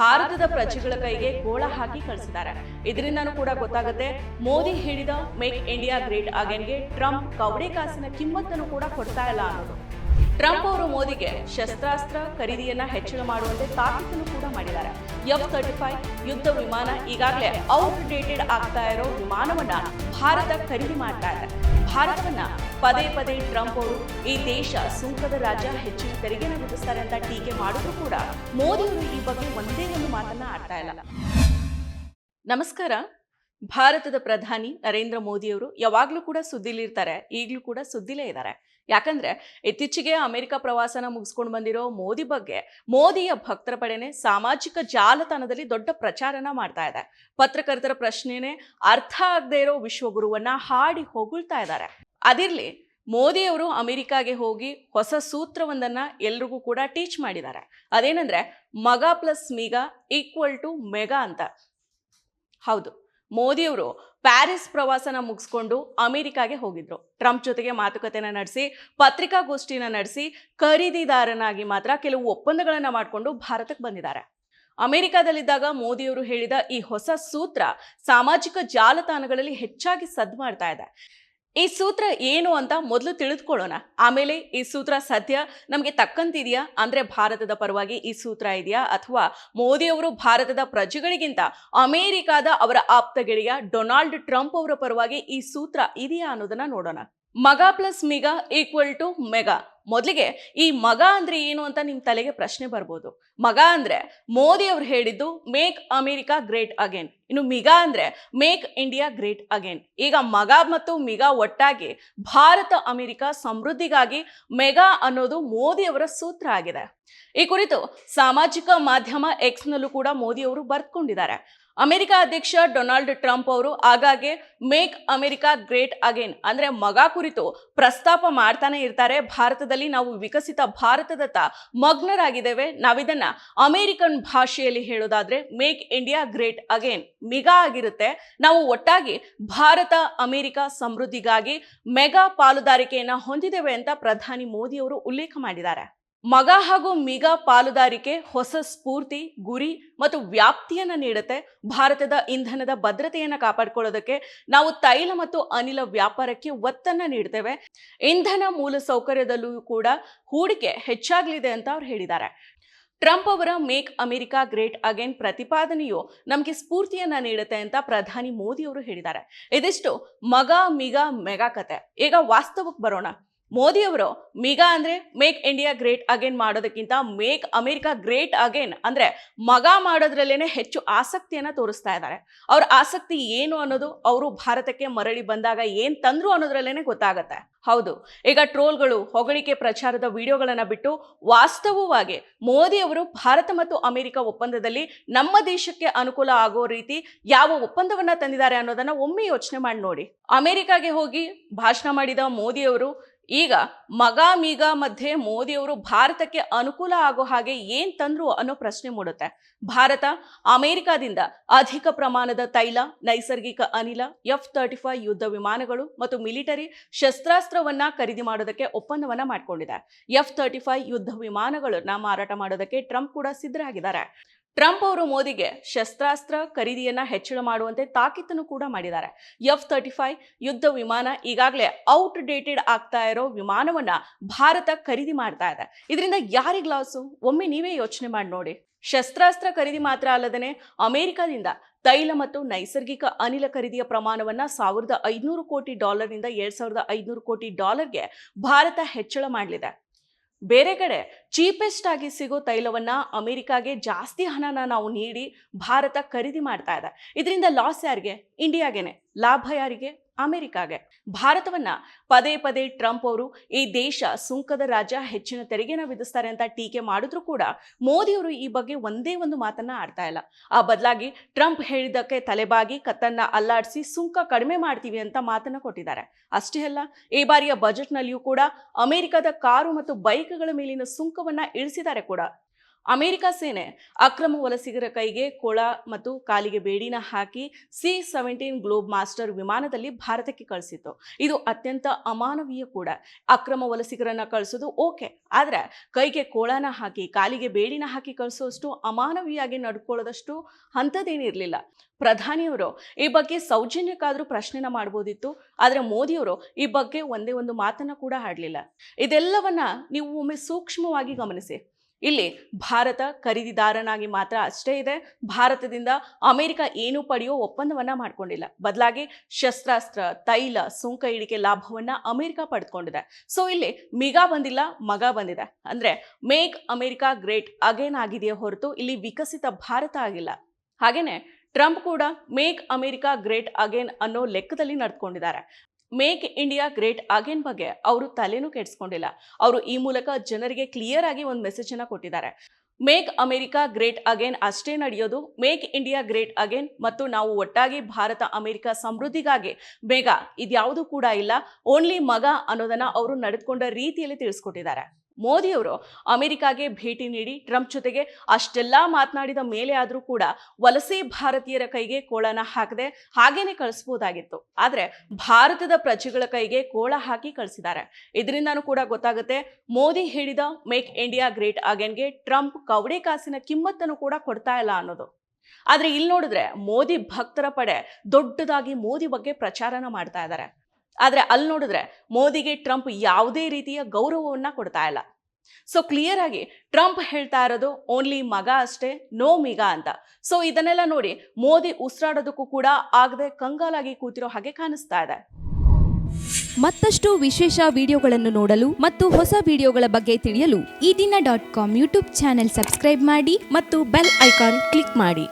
ಭಾರತದ ಪ್ರಜೆಗಳ ಕೈಗೆ ಗೋಳ ಹಾಕಿ ಕಳಿಸಿದ್ದಾರೆ. ಇದರಿಂದನೂ ಕೂಡ ಗೊತ್ತಾಗುತ್ತೆ, ಮೋದಿ ಹೇಳಿದ ಮೇಕ್ ಇಂಡಿಯಾ ಗ್ರೇಟ್ ಅಗೇನ್ಗೆ ಟ್ರಂಪ್ ಕವಡೆ ಕಾಸಿನ ಕಿಮ್ಮತ್ತನ್ನು ಕೂಡ ಕೊಡ್ತಾ ಇಲ್ಲ ಅನ್ನೋದು. ಟ್ರಂಪ್ ಅವರು ಮೋದಿಗೆ ಶಸ್ತ್ರಾಸ್ತ್ರ ಖರೀದಿಯನ್ನ ಹೆಚ್ಚಳ ಮಾಡುವಂತೆ ತಾಕೀತನ್ನು ಕೂಡ ಮಾಡಿದ್ದಾರೆ. ಎಫ್ ತರ್ಟಿ ಫೈವ್ ಯುದ್ಧ ವಿಮಾನ ಈಗಾಗಲೇ ಔಟ್ಡೇಟೆಡ್ ಆಗ್ತಾ ಇರೋ ವಿಮಾನವನ್ನ ಭಾರತ ಖರೀದಿ ಮಾಡ್ತಾ ಇದೆ. ಭಾರತವನ್ನ ಪದೇ ಪದೇ ಟ್ರಂಪ್ ಅವರು ಈ ದೇಶ ಸುಂಕದ ರಾಜ್ಯ ಹೆಚ್ಚಿನ ತೆರಿಗೆನ ವಿಧಿಸ್ತಾರೆ ಅಂತ ಟೀಕೆ ಮಾಡಿದ್ರು ಕೂಡ ಮೋದಿ ಅವರು ಈ ಬಗ್ಗೆ ಒಂದೇ ಒಂದು ಮಾತನ್ನ ಆಡ್ತಾ ಇಲ್ಲ. ನಮಸ್ಕಾರ. ಭಾರತದ ಪ್ರಧಾನಿ ನರೇಂದ್ರ ಮೋದಿಯವರು ಯಾವಾಗಲೂ ಕೂಡ ಸುದ್ದಿಲಿರ್ತಾರೆ, ಈಗಲೂ ಕೂಡ ಸುದ್ದಿಲೇ ಇದ್ದಾರೆ ಯಾಕಂದ್ರೆ ಇತ್ತೀಚೆಗೆ ಅಮೆರಿಕ ಪ್ರವಾಸನ ಮುಗಿಸ್ಕೊಂಡು ಬಂದಿರೋ ಮೋದಿ ಬಗ್ಗೆ, ಮೋದಿಯ ಭಕ್ತರ ಪಡೆನೆ ಸಾಮಾಜಿಕ ಜಾಲತಾಣದಲ್ಲಿ ದೊಡ್ಡ ಪ್ರಚಾರನ ಮಾಡ್ತಾ ಇದೆ. ಪತ್ರಕರ್ತರ ಪ್ರಶ್ನೆನೇ ಅರ್ಥ ಆಗದೆ ಇರೋ ವಿಶ್ವಗುರುವನ್ನ ಹಾಡಿ ಹೊಗಳ್ತಾ ಇದ್ದಾರೆ ಅದಿರ್ಲಿ, ಮೋದಿಯವರು ಅಮೆರಿಕಾಗೆ ಹೋಗಿ ಹೊಸ ಸೂತ್ರವೊಂದನ್ನ ಎಲ್ರಿಗೂ ಕೂಡ ಟೀಚ್ ಮಾಡಿದ್ದಾರೆ. ಅದೇನಂದ್ರೆ, MAGA plus MIGA equal to MEGA ಅಂತ. ಹೌದು. ಮೋದಿಯವರು ಪ್ಯಾರಿಸ್ ಪ್ರವಾಸನ ಮುಗಿಸ್ಕೊಂಡು ಅಮೆರಿಕಾಗೆ ಹೋಗಿದ್ರು. ಟ್ರಂಪ್ ಜೊತೆಗೆ ಮಾತುಕತೆನ ನಡೆಸಿ, ಪತ್ರಿಕಾಗೋಷ್ಠಿನ ನಡೆಸಿ, ಖರೀದಿದಾರನಾಗಿ ಮಾತ್ರ ಕೆಲವು ಒಪ್ಪಂದಗಳನ್ನ ಮಾಡಿಕೊಂಡು ಭಾರತಕ್ಕೆ ಬಂದಿದ್ದಾರೆ. ಅಮೆರಿಕಾದಲ್ಲಿದ್ದಾಗ ಮೋದಿಯವರು ಹೇಳಿದ ಈ ಹೊಸ ಸೂತ್ರ ಸಾಮಾಜಿಕ ಜಾಲತಾಣಗಳಲ್ಲಿ ಹೆಚ್ಚಾಗಿ ಸದ್ದು ಮಾಡ್ತಾ ಇದೆ. ಈ ಸೂತ್ರ ಏನು ಅಂತ ಮೊದಲು ತಿಳಿದುಕೊಳ್ಳೋಣ. ಆಮೇಲೆ ಈ ಸೂತ್ರ ಸದ್ಯ ನಮಗೆ ತಕ್ಕಂತಿದೆಯಾ ಅಂದರೆ ಭಾರತದ ಪರವಾಗಿ ಈ ಸೂತ್ರ ಇದೆಯಾ? ಅಥವಾ ಮೋದಿಯವರು ಭಾರತದ ಪ್ರಜೆಗಳಿಗಿಂತ ಅಮೇರಿಕಾದ ಅವರ ಆಪ್ತ ಗೆಳೆಯ ಡೊನಾಲ್ಡ್ ಟ್ರಂಪ್ ಅವರ ಪರವಾಗಿ ಈ ಸೂತ್ರ ಇದೆಯಾ ಅನ್ನೋದನ್ನ ನೋಡೋಣ. MAGA plus MIGA equal to MEGA. ಮೊದಲಿಗೆ ಈ ಮಗ ಅಂದ್ರೆ ಏನು ಅಂತ ನಿಮ್ಮ ತಲೆಗೆ ಪ್ರಶ್ನೆ ಬರ್ಬೋದು. ಮಗ ಅಂದ್ರೆ ಮೋದಿ ಅವ್ರು ಹೇಳಿದ್ದು ಮೇಕ್ ಅಮೆರಿಕಾ ಗ್ರೇಟ್ ಅಗೇನ್ ಇನ್ನು ಮಿಗ ಅಂದ್ರೆ ಮೇಕ್ ಇಂಡಿಯಾ ಗ್ರೇಟ್ ಅಗೇನ್ ಈಗ ಮಗ ಮತ್ತು ಮಿಗಾ ಒಟ್ಟಾಗಿ ಭಾರತ, ಅಮೆರಿಕ ಸಮೃದ್ಧಿಗಾಗಿ ಮೆಗಾ ಅನ್ನೋದು ಮೋದಿ ಅವರ ಸೂತ್ರ ಆಗಿದೆ. ಈ ಕುರಿತು ಸಾಮಾಜಿಕ ಮಾಧ್ಯಮ ಎಕ್ಸ್ನಲ್ಲೂ ಕೂಡ ಮೋದಿ ಅವರು ಬರ್ತ್ಕೊಂಡಿದ್ದಾರೆ ಅಮೆರಿಕ ಅಧ್ಯಕ್ಷ ಡೊನಾಲ್ಡ್ ಟ್ರಂಪ್ ಅವರು ಆಗಾಗ್ಗೆ ಮೇಕ್ ಅಮೆರಿಕಾ ಗ್ರೇಟ್ ಅಗೇನ್ ಅಂದ್ರೆ ಮಗ ಕುರಿತು ಪ್ರಸ್ತಾಪ ಮಾಡ್ತಾನೆ ಇರ್ತಾರೆ. ಭಾರತದಲ್ಲಿ ನಾವು ವಿಕಸಿತ ಭಾರತದತ್ತ ಮಗ್ನರಾಗಿದ್ದೇವೆ. ನಾವಿದನ್ನ ಅಮೆರಿಕನ್ ಭಾಷೆಯಲ್ಲಿ ಹೇಳೋದಾದ್ರೆ make India great again MIGA ಆಗಿರುತ್ತೆ. ನಾವು ಒಟ್ಟಾಗಿ ಭಾರತ, ಅಮೆರಿಕ ಸಮೃದ್ಧಿಗಾಗಿ ಮೆಗಾ ಪಾಲುದಾರಿಕೆಯನ್ನ ಹೊಂದಿದ್ದೇವೆ ಅಂತ ಪ್ರಧಾನಿ ಮೋದಿ ಅವರು ಉಲ್ಲೇಖ ಮಾಡಿದ್ದಾರೆ. ಮಗ ಹಾಗೂ ಮಿಗ ಪಾಲುದಾರಿಕೆ, ಹೊಸ ಸ್ಫೂರ್ತಿ, ಗುರಿ ಮತ್ತು ವ್ಯಾಪ್ತಿಯನ್ನ ನೀಡುತ್ತೆ. ಭಾರತದ ಇಂಧನದ ಭದ್ರತೆಯನ್ನು ಕಾಪಾಡಿಕೊಳ್ಳೋದಕ್ಕೆ ನಾವು ತೈಲ ಮತ್ತು ಅನಿಲ ವ್ಯಾಪಾರಕ್ಕೆ ಒತ್ತನ್ನ ನೀಡ್ತೇವೆ. ಇಂಧನ ಮೂಲ ಸೌಕರ್ಯದಲ್ಲೂ ಕೂಡ ಹೂಡಿಕೆ ಹೆಚ್ಚಾಗಲಿದೆ ಅಂತ ಅವ್ರು ಹೇಳಿದ್ದಾರೆ ಟ್ರಂಪ್ ಅವರ ಮೇಕ್ ಅಮೆರಿಕಾ ಗ್ರೇಟ್ ಅಗೇನ್ ಪ್ರತಿಪಾದನೆಯು ನಮಗೆ ಸ್ಫೂರ್ತಿಯನ್ನ ನೀಡುತ್ತೆ ಅಂತ ಪ್ರಧಾನಿ ಮೋದಿ ಅವರು ಹೇಳಿದ್ದಾರೆ ಇದಿಷ್ಟು ಮಗ, ಮಿಗ ಮೆಗಾ ಕತೆ. ಈಗ ವಾಸ್ತವಕ್ಕೆ ಬರೋಣ. ಮೋದಿ ಮಿಗ ಅಂದ್ರೆ ಮೇಕ್ ಇಂಡಿಯಾ ಗ್ರೇಟ್ ಅಗೇನ್ ಮಾಡೋದಕ್ಕಿಂತ ಮೇಕ್ ಅಮೆರಿಕಾ ಗ್ರೇಟ್ ಅಗೇನ್ ಅಂದ್ರೆ ಮಗ ಮಾಡೋದ್ರಲ್ಲೇನೆ ಹೆಚ್ಚು ಆಸಕ್ತಿಯನ್ನ ತೋರಿಸ್ತಾ ಇದ್ದಾರೆ. ಅವ್ರ ಆಸಕ್ತಿ ಏನು ಅನ್ನೋದು ಅವರು ಭಾರತಕ್ಕೆ ಮರಳಿ ಬಂದಾಗ ಏನ್ ತಂದ್ರು ಅನ್ನೋದ್ರಲ್ಲೇನೆ ಗೊತ್ತಾಗತ್ತೆ. ಹೌದು, ಈಗ ಟ್ರೋಲ್ಗಳು, ಹೊಗಳಿಕೆ ಪ್ರಚಾರದ ವಿಡಿಯೋಗಳನ್ನ ಬಿಟ್ಟು ವಾಸ್ತವವಾಗಿ ಮೋದಿ ಅವರು ಭಾರತ ಮತ್ತು ಅಮೆರಿಕ ಒಪ್ಪಂದದಲ್ಲಿ ನಮ್ಮ ದೇಶಕ್ಕೆ ಅನುಕೂಲ ಆಗೋ ರೀತಿ ಯಾವ ಒಪ್ಪಂದವನ್ನ ತಂದಿದ್ದಾರೆ ಅನ್ನೋದನ್ನ ಒಮ್ಮೆ ಯೋಚನೆ ಮಾಡಿ ನೋಡಿ. ಅಮೆರಿಕಾಗೆ ಹೋಗಿ ಭಾಷಣ ಮಾಡಿದ ಮೋದಿ ಅವರು ಈಗ ಮಗ ಮೀಗ ಮಧ್ಯೆ ಮೋದಿಯವರು ಭಾರತಕ್ಕೆ ಅನುಕೂಲ ಆಗೋ ಹಾಗೆ ಏನ್ ತಂದ್ರು ಅನ್ನೋ ಪ್ರಶ್ನೆ ಮೂಡುತ್ತೆ. ಭಾರತ ಅಮೆರಿಕಾದಿಂದ ಅಧಿಕ ಪ್ರಮಾಣದ ತೈಲ, ನೈಸರ್ಗಿಕ ಅನಿಲ ಎಫ್ ತರ್ಟಿ ಫೈವ್ ಯುದ್ಧ ವಿಮಾನಗಳು ಮತ್ತು ಮಿಲಿಟರಿ ಶಸ್ತ್ರಾಸ್ತ್ರವನ್ನ ಖರೀದಿ ಮಾಡೋದಕ್ಕೆ ಒಪ್ಪಂದವನ್ನ ಮಾಡ್ಕೊಂಡಿದೆ. ಎಫ್ ತರ್ಟಿ ಫೈವ್ ಯುದ್ಧ ವಿಮಾನಗಳನ್ನ ಮಾರಾಟ ಮಾಡೋದಕ್ಕೆ ಟ್ರಂಪ್ ಕೂಡ ಸಿದ್ಧರಾಗಿದ್ದಾರೆ. ಟ್ರಂಪ್ ಅವರು ಮೋದಿಗೆ ಶಸ್ತ್ರಾಸ್ತ್ರ ಖರೀದಿಯನ್ನ ಹೆಚ್ಚಳ ಮಾಡುವಂತೆ ತಾಕೀತನ್ನು ಕೂಡ ಮಾಡಿದ್ದಾರೆ. ಎಫ್ ತರ್ಟಿ ಫೈವ್ ಯುದ್ಧ ವಿಮಾನ ಈಗಾಗಲೇ ಔಟ್ ಡೇಟೆಡ್ ಆಗ್ತಾ ಇರೋ ವಿಮಾನವನ್ನ ಭಾರತ ಖರೀದಿ ಮಾಡ್ತಾ ಇದೆ. ಇದರಿಂದ ಯಾರಿಗೆ ಲಾಸು? ಒಮ್ಮೆ ನೀವೇ ಯೋಚನೆ ಮಾಡಿ ನೋಡಿ. ಶಸ್ತ್ರಾಸ್ತ್ರ ಖರೀದಿ ಮಾತ್ರ ಅಲ್ಲದೇ ಅಮೆರಿಕದಿಂದ ತೈಲ ಮತ್ತು ನೈಸರ್ಗಿಕ ಅನಿಲ ಖರೀದಿಯ ಪ್ರಮಾಣವನ್ನ ಸಾವಿರದ ಐದುನೂರು ಕೋಟಿ ಡಾಲರ್ನಿಂದ ಎರಡ್ ಸಾವಿರದ ಐದುನೂರು ಕೋಟಿ ಡಾಲರ್ಗೆ ಭಾರತ ಹೆಚ್ಚಳ ಮಾಡಲಿದೆ. ಬೇರೆ ಕಡೆ ಚೀಪೆಸ್ಟ್ ಆಗಿ ಸಿಗೋ ತೈಲವನ್ನ ಅಮೆರಿಕಾಗೆ ಜಾಸ್ತಿ ಹಣನ ನಾವು ನೀಡಿ ಭಾರತ ಖರೀದಿ ಮಾಡ್ತಾ ಇದೆ. ಇದರಿಂದ ಲಾಸ್ ಯಾರಿಗೆ? ಇಂಡಿಯಾಗೆನೆ ಲಾಭ ಯಾರಿಗೆ? ಅಮೆರಿಕಾಗೆ. ಭಾರತವನ್ನ ಪದೇ ಪದೇ ಟ್ರಂಪ್ ಅವರು ಈ ದೇಶ ಸುಂಕದ ರಾಜ್ಯ, ಹೆಚ್ಚಿನ ತೆರಿಗೆನ ವಿಧಿಸ್ತಾರೆ ಅಂತ ಟೀಕೆ ಮಾಡಿದ್ರು ಕೂಡ ಮೋದಿಯವರು ಈ ಬಗ್ಗೆ ಒಂದೇ ಒಂದು ಮಾತನ್ನ ಆಡ್ತಾ ಇಲ್ಲ. ಆ ಬದಲಾಗಿ ಟ್ರಂಪ್ ಹೇಳಿದ್ದಕ್ಕೆ ತಲೆಬಾಗಿ ಕತ್ತನ್ನ ಅಲ್ಲಾಡಿಸಿ ಸುಂಕ ಕಡಿಮೆ ಮಾಡ್ತೀವಿ ಅಂತ ಮಾತನ್ನ ಕೊಟ್ಟಿದ್ದಾರೆ. ಅಷ್ಟೇ ಅಲ್ಲ, ಈ ಬಾರಿಯ ಬಜೆಟ್ನಲ್ಲಿಯೂ ಕೂಡ ಅಮೆರಿಕದ ಕಾರು ಮತ್ತು ಬೈಕ್ಗಳ ಮೇಲಿನ ಸುಂಕವನ್ನ ಇಳಿಸಿದ್ದಾರೆ ಕೂಡ. ಅಮೆರಿಕ ಸೇನೆ ಅಕ್ರಮ ವಲಸಿಗರ ಕೈಗೆ ಕೊಳ ಮತ್ತು ಕಾಲಿಗೆ ಬೇಡಿನ ಹಾಕಿ ಸಿ ಸೆವೆಂಟೀನ್ ಗ್ಲೋಬ್ ಮಾಸ್ಟರ್ ವಿಮಾನದಲ್ಲಿ ಭಾರತಕ್ಕೆ ಕಳಿಸಿತ್ತು. ಇದು ಅತ್ಯಂತ ಅಮಾನವೀಯ ಕೂಡ. ಅಕ್ರಮ ವಲಸಿಗರನ್ನ ಕಳಿಸೋದು ಓಕೆ, ಆದರೆ ಕೈಗೆ ಕೋಳನ ಹಾಕಿ, ಕಾಲಿಗೆ ಬೇಡಿನ ಹಾಕಿ ಕಳಿಸೋಷ್ಟು ಅಮಾನವೀಯಾಗಿ ನಡ್ಕೊಳ್ಳೋದಷ್ಟು ಅಂಥದ್ದೇನಿರಲಿಲ್ಲ. ಪ್ರಧಾನಿಯವರು ಈ ಬಗ್ಗೆ ಸೌಜನ್ಯಕ್ಕಾದರೂ ಪ್ರಶ್ನೆನ ಮಾಡ್ಬೋದಿತ್ತು, ಆದರೆ ಮೋದಿಯವರು ಈ ಬಗ್ಗೆ ಒಂದೇ ಒಂದು ಮಾತನ್ನ ಕೂಡ ಆಡಲಿಲ್ಲ. ಇದೆಲ್ಲವನ್ನ ನೀವು ಒಮ್ಮೆ ಸೂಕ್ಷ್ಮವಾಗಿ ಗಮನಿಸಿ. ಇಲ್ಲಿ ಭಾರತ ಖರೀದಿದಾರನಾಗಿ ಮಾತ್ರ ಅಷ್ಟೇ ಇದೆ. ಭಾರತದಿಂದ ಅಮೆರಿಕ ಏನು ಪಡೆಯೋ ಒಪ್ಪಂದವನ್ನ ಮಾಡ್ಕೊಂಡಿಲ್ಲ. ಬದಲಾಗಿ ಶಸ್ತ್ರಾಸ್ತ್ರ, ತೈಲ, ಸುಂಕ ಇಳಿಕೆ ಲಾಭವನ್ನ ಅಮೆರಿಕ ಪಡೆದುಕೊಂಡಿದೆ. ಸೊ ಇಲ್ಲಿ ಮಿಗ ಬಂದಿಲ್ಲ, ಮಗ ಬಂದಿದೆ. ಅಂದ್ರೆ ಮೇಕ್ ಅಮೆರಿಕ ಗ್ರೇಟ್ ಅಗೇನ್ ಆಗಿದೆಯೇ ಹೊರತು ಇಲ್ಲಿ ವಿಕಸಿತ ಭಾರತ ಆಗಿಲ್ಲ. ಹಾಗೇನೆ ಟ್ರಂಪ್ ಕೂಡ ಮೇಕ್ ಅಮೆರಿಕ ಗ್ರೇಟ್ ಅಗೇನ್ ಅನ್ನೋ ಲೆಕ್ಕದಲ್ಲಿ ನಡ್ಕೊಂಡಿದ್ದಾರೆ. ಮೇಕ್ ಇಂಡಿಯಾ ಗ್ರೇಟ್ ಅಗೇನ್ ಬಗ್ಗೆ ಅವರು ತಲೆನೂ ಕೆಡಿಸ್ಕೊಂಡಿಲ್ಲ. ಅವರು ಈ ಮೂಲಕ ಜನರಿಗೆ ಕ್ಲಿಯರ್ ಆಗಿ ಒಂದು ಮೆಸೇಜ್ ಅನ್ನ ಕೊಟ್ಟಿದ್ದಾರೆ. ಮೇಕ್ ಅಮೆರಿಕಾ ಗ್ರೇಟ್ ಅಗೇನ್ ಅಷ್ಟೇ ನಡೆಯೋದು. ಮೇಕ್ ಇಂಡಿಯಾ ಗ್ರೇಟ್ ಅಗೇನ್ ಮತ್ತು ನಾವು ಒಟ್ಟಾಗಿ ಭಾರತ, ಅಮೆರಿಕ ಸಮೃದ್ಧಿಗಾಗಿ ಬೇಗ ಇದ್ಯಾವುದು ಕೂಡ ಇಲ್ಲ. ಓನ್ಲಿ ಮಗ ಅನ್ನೋದನ್ನ ಅವರು ನಡೆದುಕೊಂಡ ರೀತಿಯಲ್ಲಿ ತಿಳಿಸ್ಕೊಟ್ಟಿದ್ದಾರೆ. ಮೋದಿಯವರು ಅಮೆರಿಕಾಗೆ ಭೇಟಿ ನೀಡಿ ಟ್ರಂಪ್ ಜೊತೆಗೆ ಅಷ್ಟೆಲ್ಲ ಮಾತನಾಡಿದ ಮೇಲೆ ಆದರೂ ಕೂಡ ವಲಸೆ ಭಾರತೀಯರ ಕೈಗೆ ಕೋಳನ ಹಾಕದೆ ಹಾಗೇನೆ ಕಳಿಸ್ಬೋದಾಗಿತ್ತು. ಆದರೆ ಭಾರತದ ಪ್ರಜೆಗಳ ಕೈಗೆ ಕೋಳ ಹಾಕಿ ಕಳಿಸಿದ್ದಾರೆ. ಇದರಿಂದನೂ ಕೂಡ ಗೊತ್ತಾಗುತ್ತೆ, ಮೋದಿ ಹೇಳಿದ ಮೇಕ್ ಇಂಡಿಯಾ ಗ್ರೇಟ್ ಅಗೇನ್ಗೆ ಟ್ರಂಪ್ ಕವಡೆ ಕಾಸಿನ ಕಿಮ್ಮತ್ತನ್ನು ಕೂಡ ಕೊಡ್ತಾ ಇಲ್ಲ ಅನ್ನೋದು. ಆದರೆ ಇಲ್ಲಿ ನೋಡಿದ್ರೆ ಮೋದಿ ಭಕ್ತರ ಪಡೆ ದೊಡ್ಡದಾಗಿ ಮೋದಿ ಬಗ್ಗೆ ಪ್ರಚಾರನ ಮಾಡ್ತಾ ಇದ್ದಾರೆ. ಆದ್ರೆ ಅಲ್ಲಿ ನೋಡಿದ್ರೆ ಮೋದಿಗೆ ಟ್ರಂಪ್ ಯಾವುದೇ ರೀತಿಯ ಗೌರವವನ್ನು ಕೊಡ್ತಾ ಇಲ್ಲ. ಸೊ ಕ್ಲಿಯರ್ ಆಗಿ ಟ್ರಂಪ್ ಹೇಳ್ತಾ ಇರೋದು ಓನ್ಲಿ ಮಗ ಅಷ್ಟೇ ನೋ ಮಿಗ ಅಂತ. ಸೊ ಇದನ್ನೆಲ್ಲ ನೋಡಿ ಮೋದಿ ಉಸಿರಾಡೋದಕ್ಕೂ ಕೂಡ ಆಗದೆ ಕಂಗಾಲಾಗಿ ಕೂತಿರೋ ಹಾಗೆ ಕಾಣಿಸ್ತಾ ಇದೆ. ಮತ್ತಷ್ಟು ವಿಶೇಷ ವಿಡಿಯೋಗಳನ್ನು ನೋಡಲು ಮತ್ತು ಹೊಸ ವಿಡಿಯೋಗಳ ಬಗ್ಗೆ ತಿಳಿಯಲು Ee Dina dot com YouTube channel subscribe ಮಾಡಿ ಮತ್ತು ಬೆಲ್ ಐಕಾನ್ ಕ್ಲಿಕ್ ಮಾಡಿ.